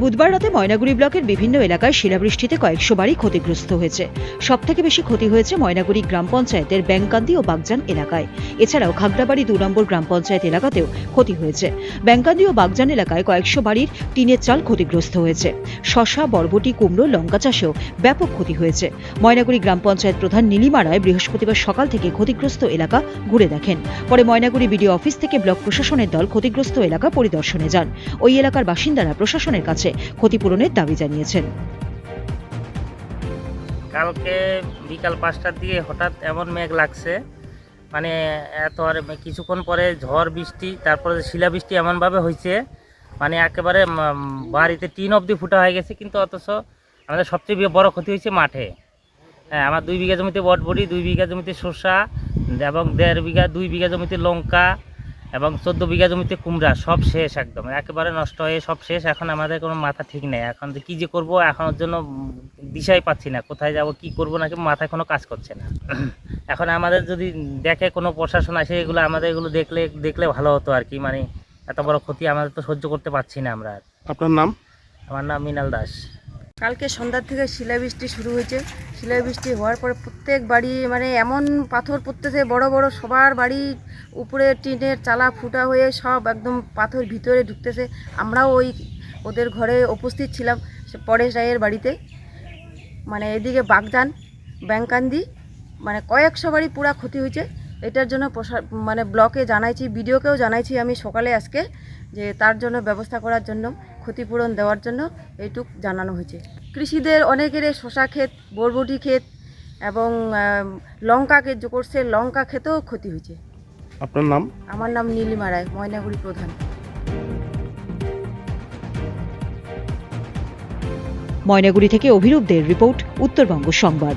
বুধবার রাতে ময়নাগুড়ি ব্লকের বিভিন্ন এলাকায় শিলাবৃষ্টিতে কয়েকশো বাড়ি ক্ষতিগ্রস্ত হয়েছে। সবথেকে বেশি ক্ষতি হয়েছে ময়নাগুড়ি গ্রাম পঞ্চায়েতের ব্যাংকান্দি ও বাগজান এলাকায়। এছাড়াও খাগড়াবাড়ি দু নম্বর গ্রাম পঞ্চায়েত এলাকাতেও ক্ষতি হয়েছে। ব্যাংকান্দি ও বাগজান এলাকায় কয়েকশো বাড়ির টিনের চাল ক্ষতিগ্রস্ত হয়েছে। শশা, বরবটি, কুমড়ো, লঙ্কা চাষেও ব্যাপক ক্ষতি হয়েছে। ময়নাগুড়ি গ্রাম পঞ্চায়েত প্রধান নীলিমা রায় বৃহস্পতিবার সকাল থেকে ক্ষতিগ্রস্ত এলাকা ঘুরে দেখেন। পরে ময়নাগুড়ি বিডিও অফিস থেকে ব্লক প্রশাসনের দল ক্ষতিগ্রস্ত এলাকা পরিদর্শনে যান। ওই এলাকার বাসিন্দারা প্রশাসনের কাছে ক্ষতিপূরণের দাবি জানিয়েছেন। কালকে বিকাল পাঁচটার দিকে হঠাৎ এমন মেঘ লাগছে মানে এত আর কিছুক্ষণ পরে ঝড় বৃষ্টি, তারপরে শিলাবৃষ্টি এমনভাবে হয়েছে মানে একেবারে বাড়িতে টিন অবধি ফুটা হয়ে গেছে, কিন্তু অথচ আমাদের সবচেয়ে বড় ক্ষতি হয়েছে মাঠে। হ্যাঁ আমার দুই বিঘা জমিতে বটবড়ি, দুই বিঘা জমিতে শসা, এবং দেড় বিঘা, দুই বিঘা জমিতে লঙ্কা এবং চোদ্দ বিঘা জমিতে কুমড়া সব শেষ একদম। একেবারে নষ্ট হয়ে সব শেষ। এখন আমাদের কোনো মাথা ঠিক নেই। এখন যে কী যে করব এখন ওর জন্য দিশাই পাচ্ছি না। কোথায় যাব কি করব নাকি মাথায় কোনো কাজ করছে না। এখন আমাদের যদি দেখে কোনো প্রশাসন আসে এগুলো আমাদের এগুলো দেখলে দেখলে ভালো হতো আর কি। মানে এত বড় ক্ষতি আমাদের তো সহ্য করতে পারছি না আমরা আপনার নাম? আমার নাম মিনাল দাস। কালকে সন্ধ্যার থেকে শিলাবৃষ্টি শুরু হয়েছে। শিলাবৃষ্টি হওয়ার পরে প্রত্যেক বাড়ি মানে এমন পাথর পড়তেছে, বড় বড় সবার বাড়ি উপরে টিনের চালা ফুটা হয়ে সব একদম পাথর ভিতরে ঢুকতেছে। আমরাও ওই ওদের ঘরে উপস্থিত ছিলাম পরেশ রায়ের বাড়িতে। মানে এদিকে বাগদান, ব্যাংকান্দি মানে কয়েকশো বাড়ি পুরা ক্ষতি হয়েছে। এটার জন্য প্রশা- মানে ব্লকে জানাইছি, বিডিওকেও জানাইছি আমি সকালে আজকে। যে তার জন্য ব্যবস্থা করার জন্য ক্ষতিপূরণ দেওয়ার জন্য এইটুক জানানো হয়েছে। কৃষিদের অনেকের শশা ক্ষেত বরবটি ক্ষেত এবং লঙ্কা ক্ষেত যে করছে লঙ্কা ক্ষেতেও ক্ষতি হয়েছে। আপনার নাম? আমার নাম নীলিমা রায় ময়নাগুড়ি প্রধান। ময়নাগুড়ি থেকে অভিরূপদের রিপোর্ট উত্তরবঙ্গ সংবাদ।